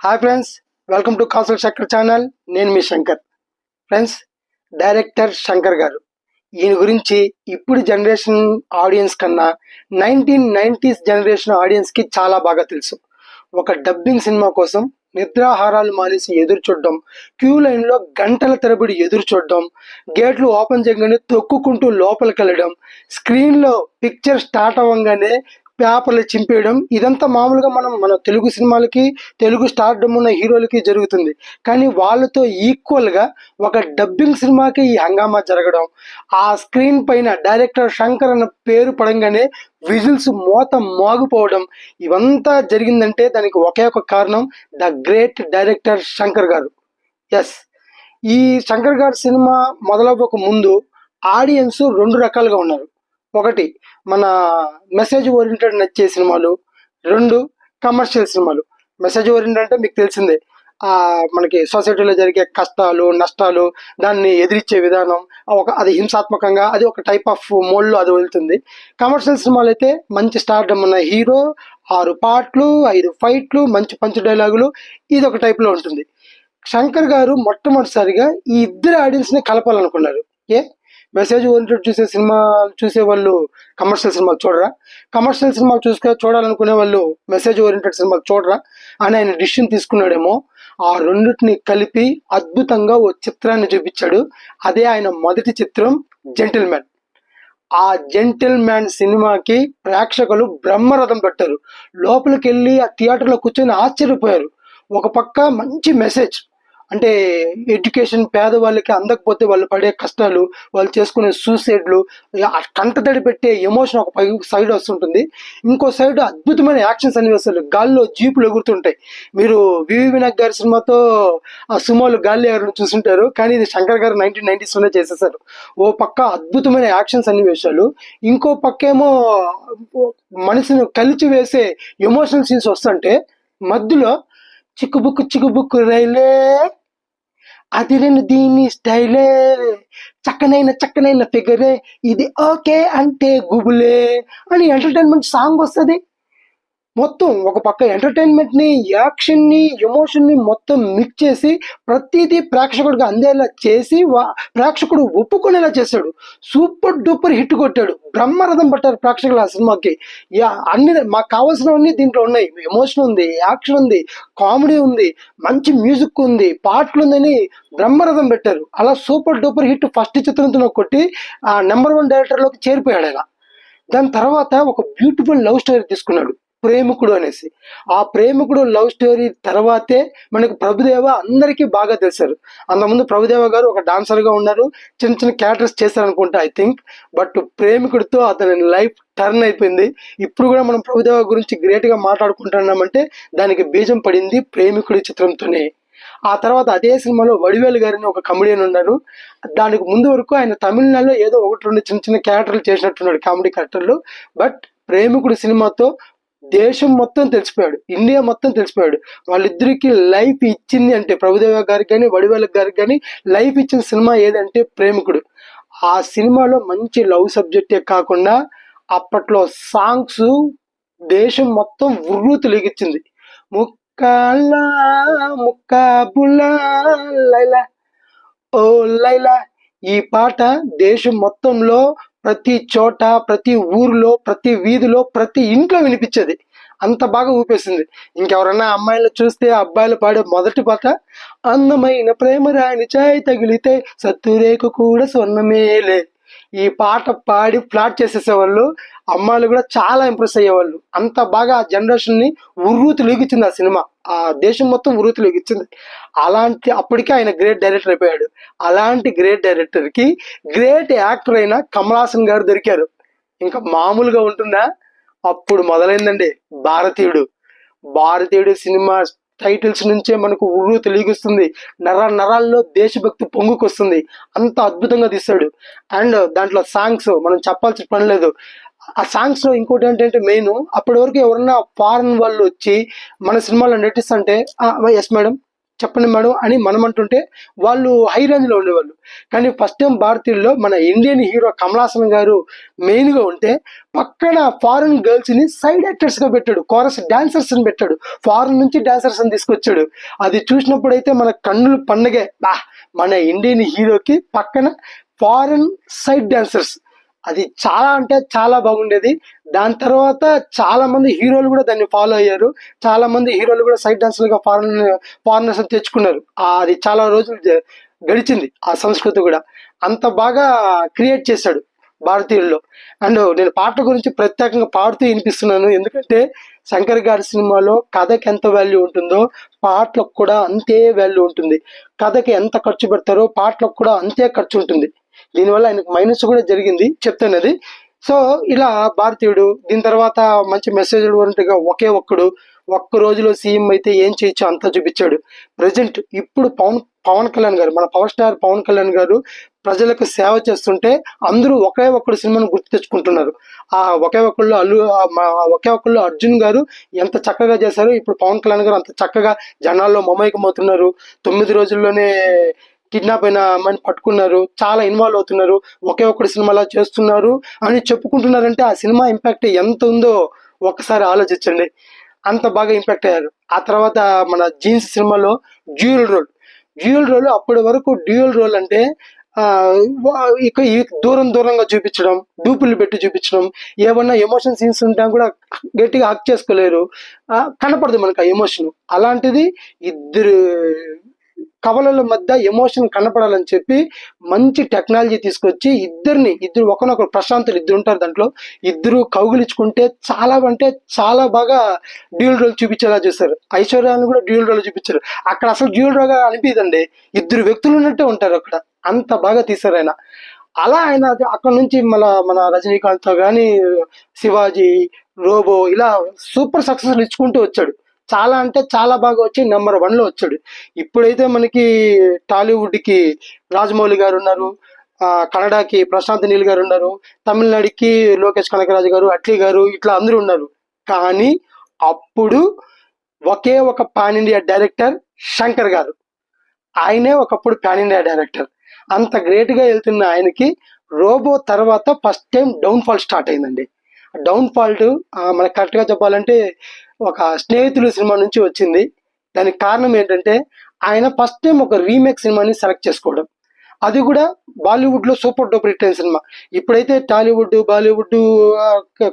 Hi friends welcome to Kasul Shankar channel నేను మీ Shankar friends director Shankar గారు ఈయన గురించి ఇప్పుడు జనరేషన్ ఆడియన్స్ కన్నా నైన్టీన్ నైన్టీస్ జనరేషన్ ఆడియన్స్కి చాలా బాగా తెలుసు ఒక డబ్బింగ్ సినిమా కోసం నిద్రాహారాలు మానేసి ఎదురు చూడడం క్యూ లైన్లో గంటల తరబడి ఎదురు చూడడం గేట్లు ఓపెన్ చేయగానే తొక్కుకుంటూ లోపలికి వెళ్ళడం స్క్రీన్లో పిక్చర్ స్టార్ట్ అవ్వగానే పేపర్లు చింపేయడం ఇదంతా మామూలుగా మనం మన తెలుగు సినిమాలకి తెలుగు స్టార్డమ్ ఉన్న హీరోలకి జరుగుతుంది. కానీ వాళ్ళతో ఈక్వల్గా ఒక డబ్బింగ్ సినిమాకి ఈ హంగామా జరగడం ఆ స్క్రీన్ పైన డైరెక్టర్ శంకర్ అన్న పేరు పడంగానే విజిల్స్ మోత మోగిపోవడం ఇవంతా జరిగిందంటే దానికి ఒకే ఒక కారణం ద గ్రేట్ డైరెక్టర్ శంకర్ గారు. ఎస్. ఈ శంకర్ గారి సినిమా మొదలవ్వక ముందు ఆడియన్స్ రెండు రకాలుగా ఉన్నారు. ఒకటి మన మెసేజ్ ఓరియంటెడ్ నచ్చే సినిమాలు. రెండు కమర్షియల్ సినిమాలు. మెసేజ్ ఓరియంటెడ్ అంటే మీకు తెలిసిందే. మనకి సొసైటీలో జరిగే కష్టాలు నష్టాలు దాన్ని ఎదిరించే విధానం ఒక అది హింసాత్మకంగా అది ఒక టైప్ ఆఫ్ మోడ్లో అది వెళ్తుంది. కమర్షియల్ సినిమాలు అయితే మంచి స్టార్డమ్ ఉన్న హీరో ఆరు పాటలు ఐదు ఫైట్లు మంచి పంచ్ డైలాగులు ఇది ఒక టైప్లో ఉంటుంది. శంకర్ గారు మొట్టమొదటిసారిగా ఈ ఇద్దరు ఆడియన్స్ని కలపాలనుకున్నారు. ఏ? మెసేజ్ ఓరియంటెడ్ చూసే సినిమాలు చూసే వాళ్ళు కమర్షియల్ సినిమాలు చూడరా? కమర్షియల్ సినిమాలు చూసుకో చూడాలనుకునే వాళ్ళు మెసేజ్ ఓరియంటెడ్ సినిమాలు చూడరా? అని ఆయన డిసిషన్ తీసుకున్నాడేమో. ఆ రెండింటిని కలిపి అద్భుతంగా ఓ చిత్రాన్ని చూపించాడు. అదే ఆయన మొదటి చిత్రం జెంటిల్ మ్యాన్ ఆ జెంటిల్ మ్యాన్ సినిమాకి ప్రేక్షకులు బ్రహ్మరథం పెట్టారు. లోపలికి వెళ్ళి ఆ థియేటర్లో కూర్చొని ఆశ్చర్యపోయారు. ఒక పక్క మంచి మెసేజ్ అంటే ఎడ్యుకేషన్ పేదవాళ్ళకి అందకపోతే వాళ్ళు పడే కష్టాలు వాళ్ళు చేసుకునే సూసైడ్లు ఆ కంటతడి పెట్టే ఎమోషన్ ఒక పై సైడ్ వస్తుంటుంది. ఇంకో సైడ్ అద్భుతమైన యాక్షన్ సన్నివేశాలు గాల్లో జీపులు ఎగురుతుంటాయి. మీరు వివి వినాయక్ గారి సినిమాతో ఆ సుమోలు గాలి ఎగరడం చూసుంటారు కానీ ఇది శంకర్ గారు నైన్టీన్ నైన్టీస్లోనే చేసేసారు ఓ పక్క అద్భుతమైన యాక్షన్ సన్నివేశాలు ఇంకో పక్కేమో మనసును మనిషిని కలిచి వేసే ఎమోషనల్ సీన్స్ వస్తుంటే మధ్యలో చిక్కుబుక్కు చిక్కుబుక్కు రైలే అది రెండు దీని స్టైలే. చక్కనైన చక్కనైన ఫిగరే ఇది ఓకే అంటే గుబులే అని ఎంటర్టైన్మెంట్ సాంగ్ వస్తుంది. మొత్తం ఒక పక్క ఎంటర్టైన్మెంట్ని యాక్షన్ని ఎమోషన్ని మొత్తం మిక్స్ చేసి ప్రతిదీ ప్రేక్షకుడికి అందేలా చేసి ప్రేక్షకుడు ఒప్పుకునేలా చేశాడు సూపర్ డూపర్ హిట్ కొట్టాడు. బ్రహ్మరథం పట్టారు ప్రేక్షకులు ఆ సినిమాకి. యా అన్ని మాకు కావాల్సినవన్నీ దీంట్లో ఉన్నాయి. ఎమోషన్ ఉంది యాక్షన్ ఉంది కామెడీ ఉంది మంచి మ్యూజిక్ ఉంది పాటలు ఉందని బ్రహ్మరథం పెట్టారు. అలా సూపర్ డూపర్ హిట్ ఫస్ట్ చిత్రంతో కొట్టి ఆ నెంబర్ వన్ డైరెక్టర్లోకి చేరిపోయాడు అలా. దాని తర్వాత ఒక బ్యూటిఫుల్ లవ్ స్టోరీ తీసుకున్నాడు. ప్రేమికుడు అనేసి. ఆ ప్రేమికుడు లవ్ స్టోరీ తర్వాతే మనకు ప్రభుదేవ అందరికీ బాగా తెలిసారు అంతకుముందు ప్రభుదేవ గారు ఒక డాన్సర్గా ఉన్నారు. చిన్న చిన్న క్యారెక్టర్స్ చేశారు అనుకుంటా ఐ థింక్. బట్ ప్రేమికుడితో అతని లైఫ్ టర్న్ అయిపోయింది. ఇప్పుడు కూడా మనం ప్రభుదేవ గురించి గ్రేట్గా మాట్లాడుకుంటున్నామంటే దానికి బీజం పడింది ప్రేమికుడి చిత్రంతోనే. ఆ తర్వాత అదే సినిమాలో వడివేలు గారిని ఒక కమెడియన్ ఉన్నారు. దానికి ముందు వరకు ఆయన తమిళనాడులో ఏదో ఒకటి రెండు చిన్న చిన్న క్యారెక్టర్లు చేసినట్టున్నాడు కామెడీ క్యారెక్టర్లు. బట్ ప్రేమికుడు సినిమాతో దేశం మొత్తం తెలిసిపోయాడు. ఇండియా మొత్తం తెలిసిపోయాడు. వాళ్ళిద్దరికి లైఫ్ ఇచ్చింది అంటే ప్రభుదేవ గారికి కానీ వడివేల గారికి కానీ లైఫ్ ఇచ్చిన సినిమా ఏదంటే ప్రేమికుడు. ఆ సినిమాలో మంచి లవ్ సబ్జెక్టే కాకుండా అప్పట్లో సాంగ్స్ దేశం మొత్తం ఉర్రు తెలిగించింది ముక్కలా ముక్కాబులా లైలా ఓ లైలా. ఈ పాట దేశం మొత్తంలో ప్రతి చోట ప్రతి ఊరిలో ప్రతి వీధిలో ప్రతి ఇంట్లో వినిపించేది. అంత బాగా ఊపేసింది. ఇంకెవరన్నా అమ్మాయిలు చూస్తే అబ్బాయిలు పాడే మొదటి పాట అందమైన ప్రేమ రాని చాయ్ తగిలితే సత్తురేకు కూడా స్వర్ణమేలే. ఈ పాట పాడి ఫ్లాట్ చేసేసేవాళ్ళు అమ్మాయిలు కూడా చాలా ఇంప్రెస్ అయ్యేవాళ్ళు. అంత బాగా ఆ జనరేషన్ని ఉర్రూతి లీగిచ్చింది ఆ సినిమా. ఆ దేశం మొత్తం ఉర్రూతి లీగిచ్చింది అలాంటి అప్పటికే ఆయన గ్రేట్ డైరెక్టర్ అయిపోయాడు. అలాంటి గ్రేట్ డైరెక్టర్కి గ్రేట్ యాక్టర్ అయిన కమల్ హాసన్ గారు దొరికారు. ఇంకా మామూలుగా ఉంటుందా? అప్పుడు మొదలైందండి భారతీయుడు. భారతీయుడు సినిమా టైటిల్స్ నుంచే మనకు ఉర్రు తెలియగిస్తుంది నర నరాల్లో దేశభక్తి పొంగుకొస్తుంది. అంత అద్భుతంగా తీస్తాడు. అండ్ దాంట్లో సాంగ్స్ మనం చెప్పాల్సిన పని లేదు. ఆ సాంగ్స్లో ఇంకోటి ఏంటంటే మెయిన్ అప్పటి వరకు ఎవరన్నా ఫారెన్ వాళ్ళు వచ్చి మన సినిమాలో నటిస్తుంటే ఎస్ మేడం చెప్పండి మేడం అని మనం అంటుంటే వాళ్ళు హై రేంజ్లో ఉండేవాళ్ళు. కానీ ఫస్ట్ టైం భారతీయుల్లో మన ఇండియన్ హీరో కమలాసన్ గారు మెయిన్గా ఉంటే పక్కన ఫారిన్ గర్ల్స్ని సైడ్ యాక్టర్స్గా పెట్టాడు. కోరస్ డాన్సర్స్ని పెట్టాడు. ఫారెన్ నుంచి డాన్సర్స్ని తీసుకొచ్చాడు. అది చూసినప్పుడు అయితే మన కన్నులు పండగే బా మన ఇండియన్ హీరోకి పక్కన ఫారిన్ సైడ్ డాన్సర్స్ అది చాలా అంటే చాలా బాగుండేది. దాని తర్వాత చాలా మంది హీరోలు కూడా దాన్ని ఫాలో అయ్యారు. చాలా మంది హీరోలు కూడా సైడ్ డాన్సర్లుగా ఫారెన్ ఫారినర్స్ తెచ్చుకున్నారు. అది చాలా రోజులు గడిచింది ఆ సంస్కృతి కూడా. అంత బాగా క్రియేట్ చేశాడు భారతీయుల్లో. అండ్ నేను పాటల గురించి ప్రత్యేకంగా పాడుతూ వినిపిస్తున్నాను. ఎందుకంటే శంకర్ గారి సినిమాలో కథకి ఎంత వాల్యూ ఉంటుందో పాటలకు కూడా అంతే వాల్యూ ఉంటుంది. కథకి ఎంత ఖర్చు పెడతారో పాటలకు కూడా అంతే ఖర్చు ఉంటుంది. దీనివల్ల ఆయనకు మైనస్ కూడా జరిగింది చెప్తున్నది. సో ఇలా భారతీయుడు దీని తర్వాత మంచి మెసేజ్ ఉన్నట్టుగా ఒకే ఒక్కడు ఒక్క రోజులో సీఎం అయితే ఏం చేయొచ్చో అంతా చూపించాడు. ప్రజెంట్ ఇప్పుడు పవన్ పవన్ కళ్యాణ్ గారు మన పవర్ స్టార్ పవన్ కళ్యాణ్ గారు ప్రజలకు సేవ చేస్తుంటే అందరూ ఒకే ఒక్కడు సినిమాను గుర్తు తెచ్చుకుంటున్నారు. ఆ ఒకే ఒక్కళ్ళు అల్లు ఒకే ఒక్కళ్ళు అర్జున్ గారు ఎంత చక్కగా చేశారు ఇప్పుడు పవన్ కళ్యాణ్ గారు అంత చక్కగా జనాల్లో మమైకమవుతున్నారు. తొమ్మిది రోజుల్లోనే కిడ్నాప్ అయిన అమ్మాయిని పట్టుకున్నారు. చాలా ఇన్వాల్వ్ అవుతున్నారు. ఒకే ఒకటి సినిమాలో చేస్తున్నారు అని చెప్పుకుంటున్నారంటే ఆ సినిమా ఇంపాక్ట్ ఎంత ఉందో ఒకసారి ఆలోచించండి. అంత బాగా ఇంపాక్ట్ అయ్యారు. ఆ తర్వాత మన జీన్స్ సినిమాలో డ్యూయల్ రోల్ డ్యూయల్ రోల్ అప్పటి వరకు డ్యూయల్ రోల్ అంటే ఇక దూరం దూరంగా చూపించడం డూపులు పెట్టి చూపించడం ఏమన్నా ఎమోషన్ సీన్స్ ఉంటా కూడా గట్టిగా హక్ చేసుకోలేరు. కనపడదు మనకు ఆ ఎమోషన్ అలాంటిది ఇద్దరు కవలల మధ్య ఎమోషన్ కనపడాలని చెప్పి మంచి టెక్నాలజీ తీసుకొచ్చి ఇద్దరిని ఇద్దరు ఒకనొకరు ప్రశాంతులు ఇద్దరు ఉంటారు దాంట్లో. ఇద్దరు కౌగులించుకుంటే చాలా అంటే చాలా బాగా డ్యూల్ రోల్ చూపించేలా చేశారు ఐశ్వర్యాన్ని కూడా డ్యూల్ రోల్ చూపించారు. అక్కడ అసలు డ్యూల్ రోల్ అనిపించదండి. ఇద్దరు వ్యక్తులు ఉన్నట్టే ఉంటారు అక్కడ. అంత బాగా తీశారు ఆయన. అలా ఆయన అక్కడ నుంచి మన మన రజనీకాంత్తో కానీ శివాజీ రోబో ఇలా సూపర్ సక్సెస్ ఇచ్చుకుంటూ వచ్చాడు. చాలా అంటే చాలా బాగా వచ్చి నెంబర్ వన్లో వచ్చాడు. ఇప్పుడైతే మనకి టాలీవుడ్కి రాజమౌళి గారు ఉన్నారు కన్నడకి ప్రశాంత్ నీల్ గారు ఉన్నారు తమిళనాడుకి లోకేష్ కనకరాజు గారు అట్లీ గారు ఇట్లా అందరూ ఉన్నారు. కానీ అప్పుడు ఒకే ఒక పాన్ ఇండియా డైరెక్టర్ శంకర్ గారు. ఆయనే ఒకప్పుడు పాన్ ఇండియా డైరెక్టర్. అంత గ్రేట్గా వెళ్తున్న ఆయనకి రోబో తర్వాత first time downfall start అయిందండి. డౌన్ ఫాల్ట్ మనకు కరెక్ట్గా చెప్పాలంటే ఒక స్నేహితులు సినిమా నుంచి వచ్చింది. దానికి కారణం ఏంటంటే ఆయన ఫస్ట్ టైం ఒక రీమేక్ సినిమాని సెలెక్ట్ చేసుకోవడం. అది కూడా బాలీవుడ్లో సూపర్ డూపర్ హిట్ అయిన సినిమా. ఇప్పుడైతే టాలీవుడ్ బాలీవుడ్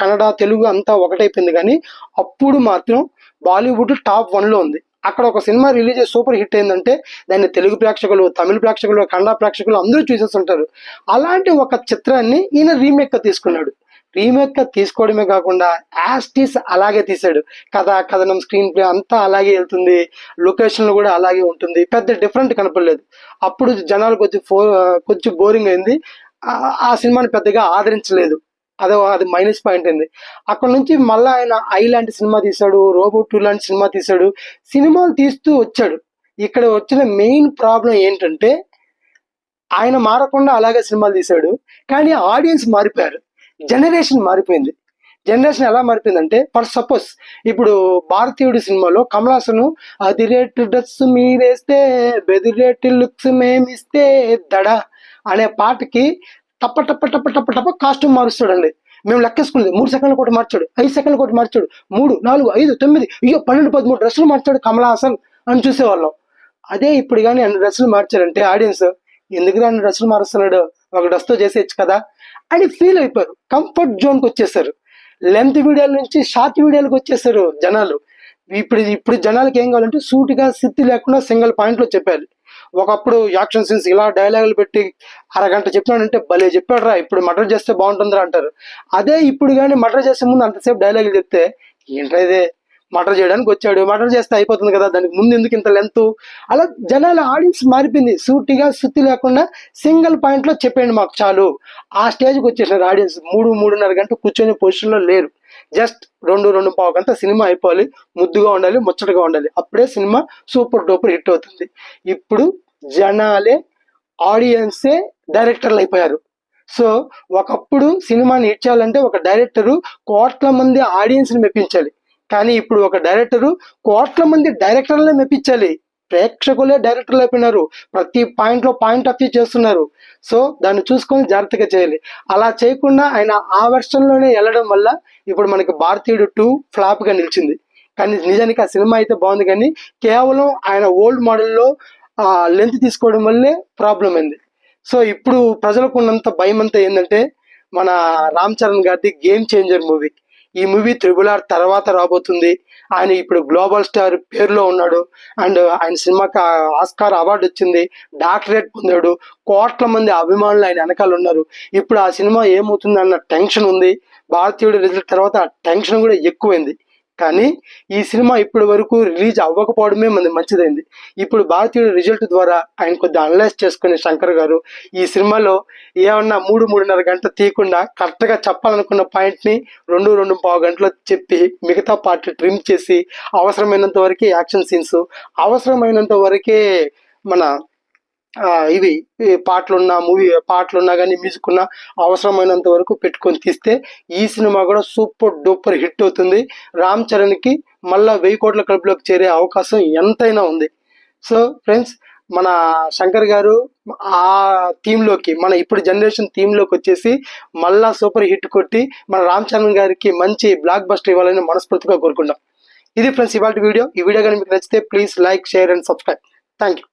కన్నడ తెలుగు అంతా ఒకటైపోయింది కానీ అప్పుడు మాత్రం బాలీవుడ్ టాప్ వన్లో ఉంది. అక్కడ ఒక సినిమా రిలీజ్ సూపర్ హిట్ అయిందంటే దాన్ని తెలుగు ప్రేక్షకులు తమిళ ప్రేక్షకులు కన్నడ ప్రేక్షకులు అందరూ చూసేస్తుంటారు. అలాంటి ఒక చిత్రాన్ని ఈయన రీమేక్గా తీసుకున్నాడు. రీమేక్గా తీసుకోవడమే కాకుండా యాస్టీస్ అలాగే తీశాడు కథ కథనం స్క్రీన్ ప్లే అంతా అలాగే వెళ్తుంది. లొకేషన్ కూడా అలాగే ఉంటుంది. పెద్ద డిఫరెంట్ కనపడలేదు. అప్పుడు జనాలు కొంచెం ఫో కొంచెం బోరింగ్ అయింది. ఆ- సినిమాని పెద్దగా ఆదరించలేదు. అదో అది మైనస్ పాయింట్ అయింది. అక్కడ నుంచి మళ్ళీ ఆయన ఐ లాంటి సినిమా తీశాడు రోబో టూ లాంటి సినిమా తీశాడు. సినిమాలు తీస్తూ వచ్చాడు. ఇక్కడ వచ్చిన మెయిన్ ప్రాబ్లం ఏంటంటే ఆయన మారకుండా అలాగే సినిమాలు తీశాడు. కానీ ఆడియన్స్ మారిపోయారు. Hmm. జనరేషన్ మారిపోయింది. జనరేషన్ ఎలా మారిపోయిందంటే ఫర్ సపోజ్ ఇప్పుడు భారతీయుడి సినిమాలో కమలాసను అది రేట్ డ్రెస్ మీరేస్తే బెదిరేటు లుక్స్ మేమిస్తే దడ అనే పాటకి టప్ప టప్ప టప్ప టప్ప టప్ప కాస్ట్యూమ్ మారుస్తాడండి. మేము లెక్కేసుకునేది మూడు సెకండ్ల కోటి మార్చాడు ఐదు సెకండ్ల కోటి మార్చాడు మూడు నాలుగు ఐదు తొమ్మిది అయ్యో పన్నెండు పదమూడు డ్రెస్సులు మార్చాడు కమలాసన్ అని చూసేవాళ్ళం. అదే ఇప్పుడు కానీ అన్ని డ్రెస్సులు మార్చారంటే ఆడియన్స్ ఎందుకు అన్ని డ్రెస్సులు మారుస్తున్నాడు? ఒక వస్తూ చేసేయచ్చు కదా అని ఫీల్ అయిపోయారు. కంఫర్ట్ జోన్కి వచ్చేసారు. లెంత్ వీడియోల నుంచి షార్ట్ వీడియోలకు వచ్చేసారు జనాలు. ఇప్పుడు ఇప్పుడు జనాలకి ఏం కావాలంటే సూటిగా సిద్ధి లేకుండా సింగిల్ పాయింట్లో చెప్పాలి ఒకప్పుడు యాక్షన్ సీన్స్ ఇలా డైలాగులు పెట్టి అరగంట చెప్పినాడంటే భలే చెప్పాడురా ఇప్పుడు మర్డర్ చేస్తే బాగుంటుందిరా అంటారు. అదే ఇప్పుడు కానీ మర్డర్ చేసే ముందు అంతసేపు డైలాగులు చెప్తే ఏంట్రా ఇదే? మటర్ చేయడానికి వచ్చాడు. మటర్ చేస్తే అయిపోతుంది కదా దానికి ముందు ఎందుకు ఇంత లెంత్? అలా జనాల ఆడియన్స్ మారిపోయింది. సూటిగా సుత్తి లేకుండా సింగిల్ పాయింట్లో చెప్పండి మాకు చాలు. ఆ స్టేజ్కి వచ్చేసినారు ఆడియన్స్. మూడు మూడున్నర గంట కూర్చొని పొజిషన్లో లేరు. జస్ట్ రెండు రెండు పావు గంట సినిమా అయిపోవాలి. ముద్దుగా ఉండాలి ముచ్చటగా ఉండాలి. అప్పుడే సినిమా సూపర్ డూపర్ హిట్ అవుతుంది. ఇప్పుడు జనాలే ఆడియన్సే డైరెక్టర్లు అయిపోయారు. సో ఒకప్పుడు సినిమాని హిట్ చేయాలంటే ఒక డైరెక్టరు కోట్ల మంది ఆడియన్స్ని మెప్పించాలి. కానీ ఇప్పుడు ఒక డైరెక్టరు కోట్ల మంది డైరెక్టర్లనే మెప్పించాలి. ప్రేక్షకులే డైరెక్టర్లు అయిపోయినారు. ప్రతి పాయింట్లో పాయింట్ ఆఫ్ వ్యూ చేస్తున్నారు. సో దాన్ని చూసుకొని జాగ్రత్తగా చేయాలి. అలా చేయకుండా ఆయన ఆ వెర్షన్లోనే వెళ్ళడం వల్ల ఇప్పుడు మనకి భారతీయుడు టూ ఫ్లాప్గా నిలిచింది. కానీ నిజానికి ఆ సినిమా అయితే బాగుంది కానీ కేవలం ఆయన ఓల్డ్ మోడల్లో లెంత్ తీసుకోవడం వల్లే ప్రాబ్లం అయింది. సో ఇప్పుడు ప్రజలకు ఉన్నంత భయం అంతా ఏంటంటే మన రామ్ చరణ్ గారిది గేమ్ చేంజర్ మూవీ. ఈ మూవీ త్రిబుల్ ఆర్ తర్వాత రాబోతుంది. ఆయన ఇప్పుడు గ్లోబల్ స్టార్ పేరులో ఉన్నాడు. అండ్ ఆయన సినిమాకి ఆస్కార్ అవార్డు వచ్చింది. డాక్టరేట్ పొందాడు. కోట్ల మంది అభిమానులు ఆయన వెనకాల ఉన్నారు. ఇప్పుడు ఆ సినిమా ఏమవుతుంది అన్న టెన్షన్ ఉంది. భారతీయుడు రిజల్ట్ తర్వాత ఆ టెన్షన్ కూడా ఎక్కువైంది. కానీ ఈ సినిమా ఇప్పటి వరకు రిలీజ్ అవ్వకపోవడమే మనది మంచిదైంది. ఇప్పుడు భారతీయుడు రిజల్ట్ ద్వారా ఆయన కొద్దిగా అనలైజ్ చేసుకునే శంకర్ గారు ఈ సినిమాలో ఏమన్నా మూడు మూడున్నర గంట తీయకుండా కరెక్ట్గా చెప్పాలనుకున్న పాయింట్ని రెండు రెండు పావు గంటలో చెప్పి మిగతా పార్ట్ ట్రిమ్ చేసి అవసరమైనంత వరకే యాక్షన్ సీన్స్ అవసరమైనంత వరకే మన ఇవి పాటలున్నా మూవీ పాటలున్నా కానీ మ్యూజిక్ ఉన్నా అవసరమైనంత వరకు పెట్టుకొని తీస్తే ఈ సినిమా కూడా సూపర్ డూపర్ హిట్ అవుతుంది. రామ్ చరణ్కి మళ్ళా వెయ్యి కోట్ల క్లబ్లోకి చేరే అవకాశం ఎంతైనా ఉంది. సో ఫ్రెండ్స్ మన శంకర్ గారు ఆ థీమ్లోకి మన ఇప్పుడు జనరేషన్ థీమ్లోకి వచ్చేసి మళ్ళా సూపర్ హిట్ కొట్టి మన రామ్ చరణ్ గారికి మంచి బ్లాక్ బస్టర్ ఇవ్వాలని మనస్ఫూర్తిగా కోరుకుంటాం ఇది ఫ్రెండ్స్ ఇవాళ వీడియో. ఈ వీడియో కానీ మీకు నచ్చితే please like share and subscribe. Thank you